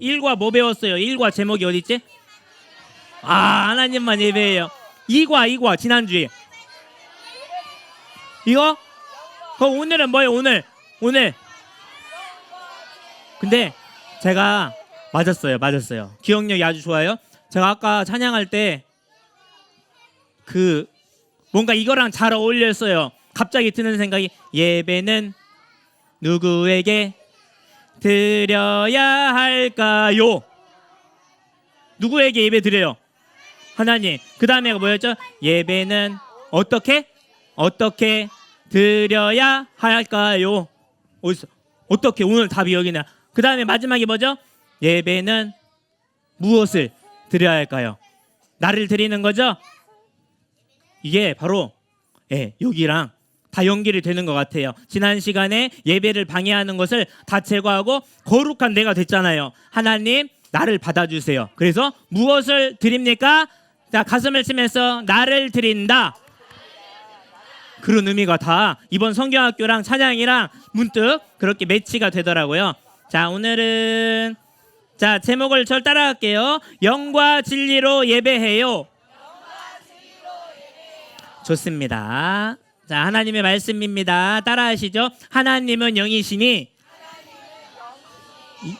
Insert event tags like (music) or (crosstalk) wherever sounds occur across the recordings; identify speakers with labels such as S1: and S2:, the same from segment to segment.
S1: 1과 뭐 배웠어요? 1과 제목이 어디 있지? 아 하나님만 예배해요. 2과 2과 지난주에 이거? 그럼 오늘은 뭐예요? 오늘 오늘 근데 제가 맞았어요. 맞았어요. 기억력이 아주 좋아요. 제가 아까 찬양할 때 그 뭔가 이거랑 잘 어울렸어요. 갑자기 드는 생각이 예배는 누구에게 드려야 할까요? 누구에게 예배 드려요? 하나님. 그 다음에가 뭐였죠? 예배는 어떻게 어떻게 드려야 할까요? 어디서 어떻게 오늘 답이 여기나. 그 다음에 마지막이 뭐죠? 예배는 무엇을 드려야 할까요? 나를 드리는 거죠? 이게 바로 예, 여기랑 다 연결이 되는 것 같아요. 지난 시간에 예배를 방해하는 것을 다 제거하고 거룩한 내가 됐잖아요. 하나님 나를 받아주세요. 그래서 무엇을 드립니까? 자 가슴을 치면서 나를 드린다. 그런 의미가 다 이번 성경학교랑 찬양이랑 문득 그렇게 매치가 되더라고요. 자 오늘은 자 제목을 절 따라갈게요. 영과 진리로 예배해요. 좋습니다. 자, 하나님의 말씀입니다. 따라하시죠. 하나님은 영이시니 이-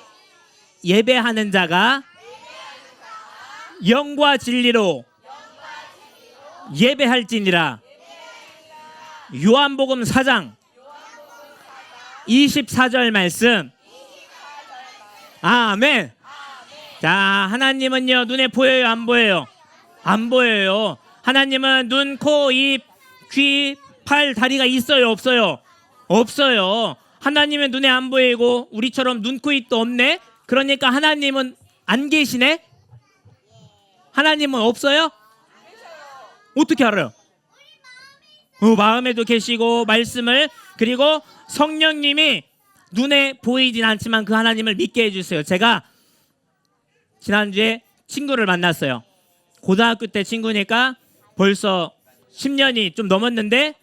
S1: 예배하는 자가 영과 진리로 예배할지니라. 요한복음 4장 24절 말씀. 아멘. 자, 하나님은요, 눈에 보여요, 안 보여요? 안 보여요. 하나님은 눈, 코, 입, 귀, 팔, 다리가 있어요, 없어요? 없어요. 하나님은 눈에 안 보이고 우리처럼 눈, 코, 입도 없네. 그러니까 하나님은 안 계시네. 하나님은 없어요? 어떻게 알아요? 어, 마음에도 계시고 말씀을 그리고 성령님이 눈에 보이진 않지만 그 하나님을 믿게 해주세요. 제가 지난주에 친구를 만났어요. 고등학교 때 친구니까 벌써 10년이 좀 넘었는데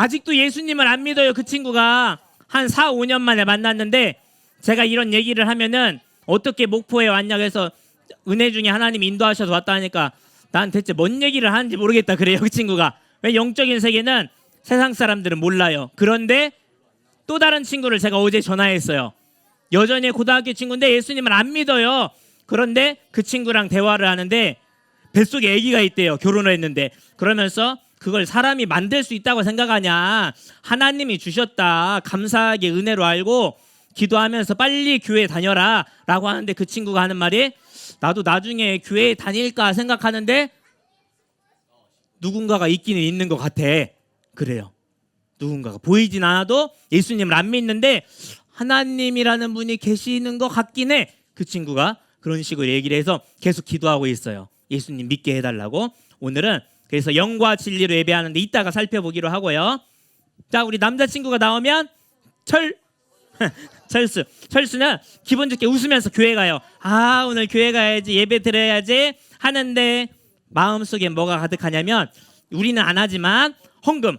S1: 아직도 예수님을 안 믿어요. 그 친구가 한 4, 5년 만에 만났는데 제가 이런 얘기를 하면은 어떻게 목포에 왔냐고 해서 은혜 중에 하나님 인도하셔서 왔다 하니까 난 대체 뭔 얘기를 하는지 모르겠다 그래요. 그 친구가. 왜 영적인 세계는 세상 사람들은 몰라요. 그런데 또 다른 친구를 제가 어제 전화했어요. 여전히 고등학교 친구인데 예수님을 안 믿어요. 그런데 그 친구랑 대화를 하는데 뱃속에 아기가 있대요. 결혼을 했는데 그러면서 그걸 사람이 만들 수 있다고 생각하냐? 하나님이 주셨다. 감사하게 은혜로 알고 기도하면서 빨리 교회 다녀라 라고 하는데 그 친구가 하는 말이 나도 나중에 교회 다닐까 생각하는데 누군가가 있기는 있는 것 같아. 그래요. 누군가가 보이진 않아도 예수님을 안 믿는데 하나님이라는 분이 계시는 것 같긴 해. 그 친구가 그런 식으로 얘기를 해서 계속 기도하고 있어요. 예수님 믿게 해달라고. 오늘은 그래서 영과 진리로 예배하는데 이따가 살펴보기로 하고요. 자, 우리 남자친구가 나오면 철 (laughs) 철수. 철수는 기분 좋게 웃으면서 교회 가요. 아, 오늘 교회 가야지, 예배 드려야지 하는데 마음속에 뭐가 가득하냐면 우리는 안 하지만 헌금.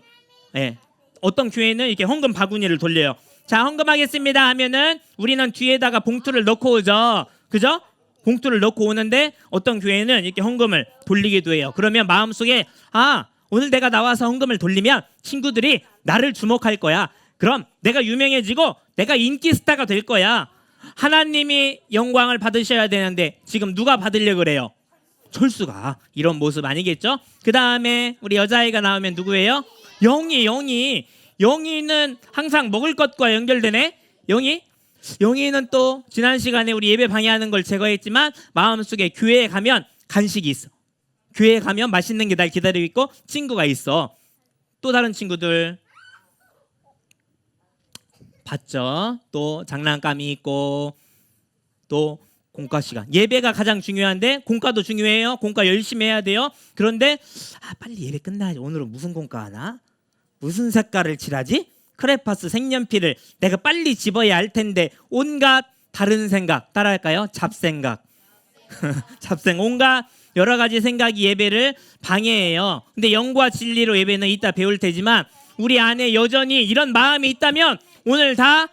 S1: 예. 어떤 교회는 이렇게 헌금 바구니를 돌려요. 자, 헌금하겠습니다 하면은 우리는 뒤에다가 봉투를 넣고 오죠. 그죠? 봉투를 넣고 오는데 어떤 교회는 이렇게 헌금을 돌리기도 해요. 그러면 마음속에 아, 오늘 내가 나와서 헌금을 돌리면 친구들이 나를 주목할 거야. 그럼 내가 유명해지고 내가 인기 스타가 될 거야. 하나님이 영광을 받으셔야 되는데 지금 누가 받으려 그래요? 철수가 이런 모습 아니겠죠? 그 다음에 우리 여자아이가 나오면 누구예요? 영희, 영희. 영희는 항상 먹을 것과 연결되네. 영희? 영희는 또 지난 시간에 우리 예배 방해하는 걸 제거했지만 마음속에 교회에 가면 간식이 있어. 교회에 가면 맛있는 게 날 기다리고 있고 친구가 있어. 또 다른 친구들 봤죠? 또 장난감이 있고 또 공과 시간. 예배가 가장 중요한데 공과도 중요해요. 공과 열심히 해야 돼요. 그런데 아 빨리 예배 끝나야지. 오늘은 무슨 공과 하나? 무슨 색깔을 칠하지? 크레파스 색연필을 내가 빨리 집어야 할 텐데 온갖 다른 생각 따라할까요? 잡생각. (laughs) 잡생 온갖 여러 가지 생각이 예배를 방해해요. 근데 영과 진리로 예배는 이따 배울 테지만 우리 안에 여전히 이런 마음이 있다면 오늘 다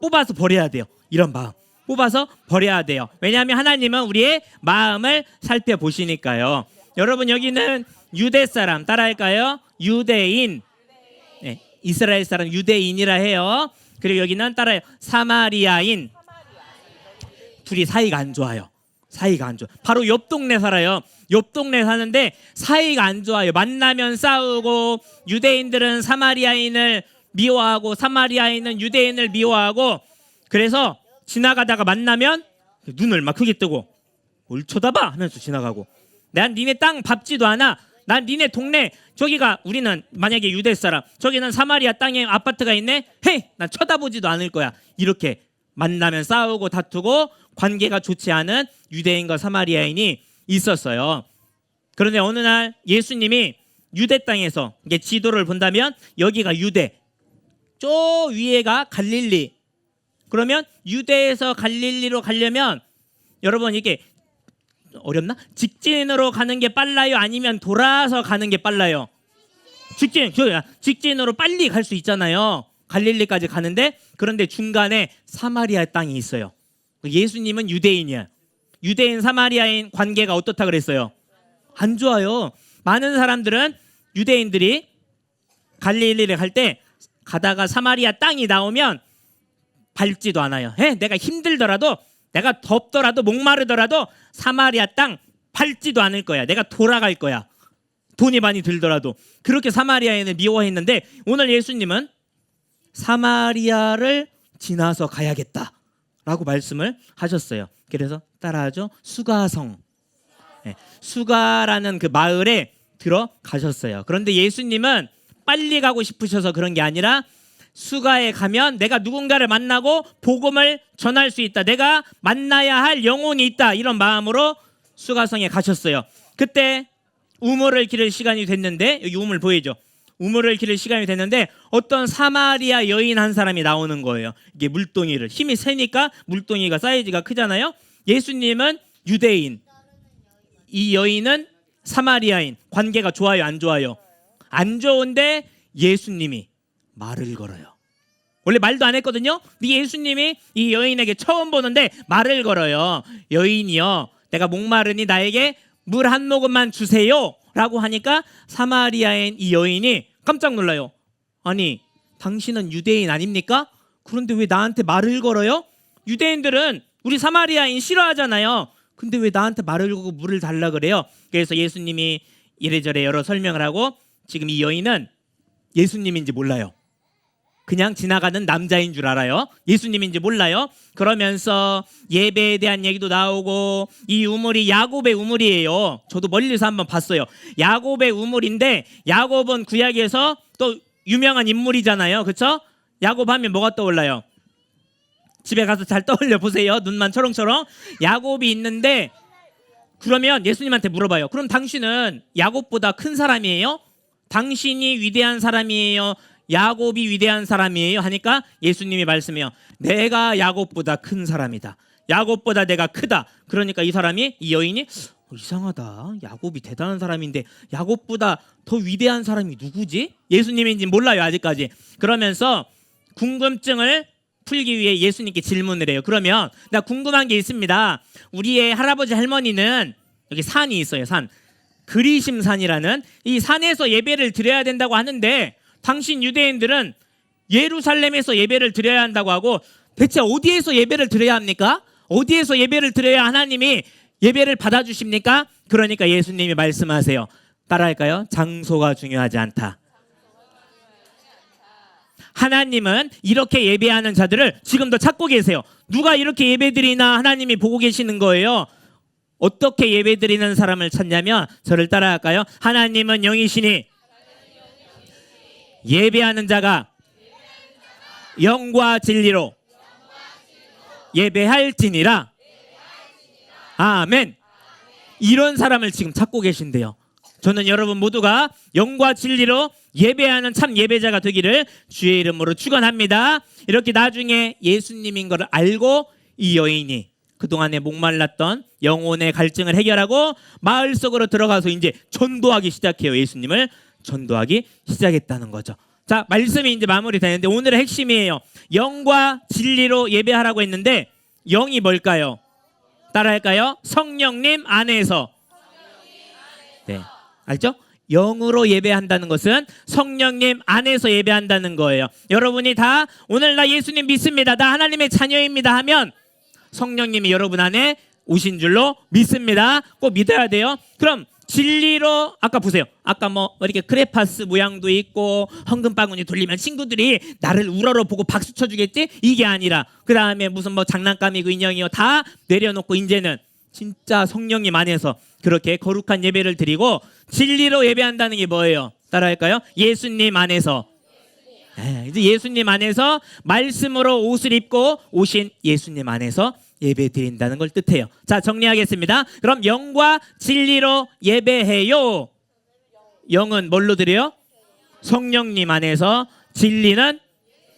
S1: 뽑아서 버려야 돼요. 이런 마음. 뽑아서 버려야 돼요. 왜냐하면 하나님은 우리의 마음을 살펴보시니까요. 여러분 여기는 유대 사람 따라할까요? 유대인. 네, 이스라엘 사람 유대인이라 해요. 그리고 여기는 따라요. 사마리아인. 둘이 사이가 안 좋아요. 사이가 안 좋아. 바로 옆 동네 살아요. 옆 동네 사는데 사이가 안 좋아요. 만나면 싸우고 유대인들은 사마리아인을 미워하고 사마리아인은 유대인을 미워하고 그래서 지나가다가 만나면 눈을 막 크게 뜨고 뭘 쳐다봐 하면서 지나가고 난 니네 땅 밟지도 않아. 난 니네 동네 저기가 우리는 만약에 유대 사람 저기는 사마리아 땅에 아파트가 있네. 헤이 난 쳐다보지도 않을 거야. 이렇게 만나면 싸우고 다투고 관계가 좋지 않은 유대인과 사마리아인이 있었어요. 그런데 어느 날 예수님이 유대 땅에서 이게 지도를 본다면 여기가 유대, 저 위에가 갈릴리. 그러면 유대에서 갈릴리로 가려면 여러분 이게 어렵나? 직진으로 가는 게 빨라요? 아니면 돌아서 가는 게 빨라요? 직진, 저 직진으로 빨리 갈 수 있잖아요. 갈릴리까지 가는데 그런데 중간에 사마리아 땅이 있어요. 예수님은 유대인이야. 유대인 사마리아인 관계가 어떻다 그랬어요? 안 좋아요. 많은 사람들은 유대인들이 갈릴리를 갈 때 가다가 사마리아 땅이 나오면 밟지도 않아요. 에? 내가 힘들더라도 내가 덥더라도 목마르더라도 사마리아 땅 밟지도 않을 거야. 내가 돌아갈 거야. 돈이 많이 들더라도 그렇게 사마리아인을 미워했는데 오늘 예수님은 사마리아를 지나서 가야겠다 라고 말씀을 하셨어요. 그래서 따라하죠. 수가성. 예, 수가라는 그 마을에 들어가셨어요. 그런데 예수님은 빨리 가고 싶으셔서 그런 게 아니라 수가에 가면 내가 누군가를 만나고 복음을 전할 수 있다. 내가 만나야 할 영혼이 있다. 이런 마음으로 수가성에 가셨어요. 그때 우물을 기를 시간이 됐는데 여기 우물 보이죠? 우물을 기를 시간이 됐는데 어떤 사마리아 여인 한 사람이 나오는 거예요. 이게 물동이를 힘이 세니까 물동이가 사이즈가 크잖아요. 예수님은 유대인, 이 여인은 사마리아인. 관계가 좋아요, 안 좋아요? 안 좋은데 예수님이 말을 걸어요. 원래 말도 안 했거든요. 근데 예수님이 이 여인에게 처음 보는데 말을 걸어요. 여인이여, 내가 목마르니 나에게 물 한 모금만 주세요. 라고 하니까 사마리아인 이 여인이 깜짝 놀라요. 아니, 당신은 유대인 아닙니까? 그런데 왜 나한테 말을 걸어요? 유대인들은 우리 사마리아인 싫어하잖아요. 근데 왜 나한테 말을 걸고 물을 달라 그래요? 그래서 예수님이 이래저래 여러 설명을 하고 지금 이 여인은 예수님인지 몰라요. 그냥 지나가는 남자인 줄 알아요. 예수님인지 몰라요. 그러면서 예배에 대한 얘기도 나오고 이 우물이 야곱의 우물이에요. 저도 멀리서 한번 봤어요. 야곱의 우물인데 야곱은 구약에서 또 유명한 인물이잖아요. 그렇죠? 야곱 하면 뭐가 떠올라요? 집에 가서 잘 떠올려 보세요. 눈만 초롱초롱. 야곱이 있는데 그러면 예수님한테 물어봐요. 그럼 당신은 야곱보다 큰 사람이에요? 당신이 위대한 사람이에요? 야곱이 위대한 사람이에요? 하니까 예수님이 말씀해요. 내가 야곱보다 큰 사람이다. 야곱보다 내가 크다. 그러니까 이 사람이 이 여인이 어, 이상하다. 야곱이 대단한 사람인데 야곱보다 더 위대한 사람이 누구지? 예수님인지 몰라요 아직까지. 그러면서 궁금증을 풀기 위해 예수님께 질문을 해요. 그러면 나 궁금한 게 있습니다. 우리의 할아버지 할머니는 여기 산이 있어요. 산. 그리심산이라는 이 산에서 예배를 드려야 된다고 하는데 당신 유대인들은 예루살렘에서 예배를 드려야 한다고 하고 대체 어디에서 예배를 드려야 합니까? 어디에서 예배를 드려야 하나님이 예배를 받아주십니까? 그러니까 예수님이 말씀하세요. 따라할까요? 장소가 중요하지 않다. 하나님은 이렇게 예배하는 자들을 지금도 찾고 계세요. 누가 이렇게 예배드리나 하나님이 보고 계시는 거예요. 어떻게 예배드리는 사람을 찾냐면 저를 따라할까요? 하나님은 영이시니 예배하는 자가 영과 진리로 예배할지니라. 아멘. 이런 사람을 지금 찾고 계신데요. 저는 여러분 모두가 영과 진리로 예배하는 참 예배자가 되기를 주의 이름으로 축원합니다. 이렇게 나중에 예수님인 것을 알고 이 여인이 그동안에 목말랐던 영혼의 갈증을 해결하고 마을 속으로 들어가서 이제 전도하기 시작해요. 예수님을 전도하기 시작했다는 거죠. 자, 말씀이 이제 마무리되는데 오늘의 핵심이에요. 영과 진리로 예배하라고 했는데 영이 뭘까요? 따라할까요? 성령님 안에서. 네. 알죠? 영으로 예배한다는 것은 성령님 안에서 예배한다는 거예요. 여러분이 다 오늘 나 예수님 믿습니다. 나 하나님의 자녀입니다 하면 성령님이 여러분 안에 오신 줄로 믿습니다. 꼭 믿어야 돼요. 그럼 진리로 아까 보세요. 아까 뭐 이렇게 크레파스 모양도 있고 황금바구니 돌리면 친구들이 나를 우러러 보고 박수 쳐주겠지? 이게 아니라 그 다음에 무슨 뭐 장난감이고 인형이요 다 내려놓고 이제는 진짜 성령님 안에서 그렇게 거룩한 예배를 드리고 진리로 예배한다는 게 뭐예요? 따라할까요? 예수님 안에서 예, 이제 예수님 안에서 말씀으로 옷을 입고 오신 예수님 안에서 예배 드린다는 걸 뜻해요. 자, 정리하겠습니다. 그럼 영과 진리로 예배해요. 영은 뭘로 드려요? 성령님 안에서 진리는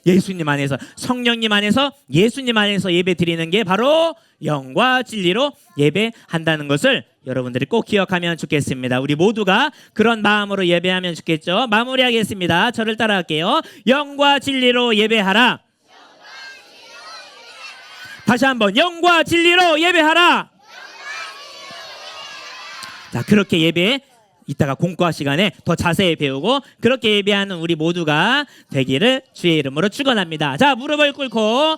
S1: 예수님 안에서 성령님 안에서 예수님 안에서 예배 드리는 게 바로 영과 진리로 예배한다는 것을 여러분들이 꼭 기억하면 좋겠습니다. 우리 모두가 그런 마음으로 예배하면 좋겠죠. 마무리하겠습니다. 저를 따라할게요. 영과 진리로 예배하라. 다시 한번 영과 진리로 예배하라. 자, 그렇게 예배 이따가 공과 시간에 더 자세히 배우고 그렇게 예배하는 우리 모두가 되기를 주의 이름으로 축원합니다. 자, 무릎을 꿇고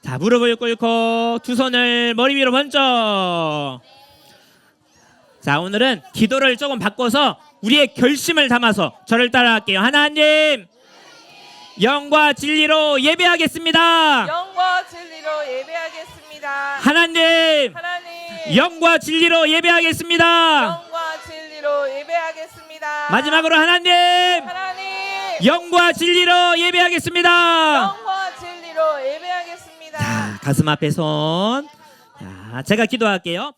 S1: 자, 무릎을 꿇고 두 손을 머리 위로 번쩍. 자, 오늘은 기도를 조금 바꿔서 우리의 결심을 담아서 저를 따라할게요. 하나님, 영과 진리로 예배하겠습니다.
S2: 영과 진리로 예배하겠습니다.
S1: 하나님,
S2: 하나님,
S1: 영과 진리로 예배하겠습니다.
S2: 영과 진리로 예배하겠습니다.
S1: 마지막으로 하나님,
S2: 하나님,
S1: 영과 진리로 예배하겠습니다.
S2: 영과 진리로 예배하겠습니다.
S1: 자, 가슴 앞에 손. 자, 제가 기도할게요.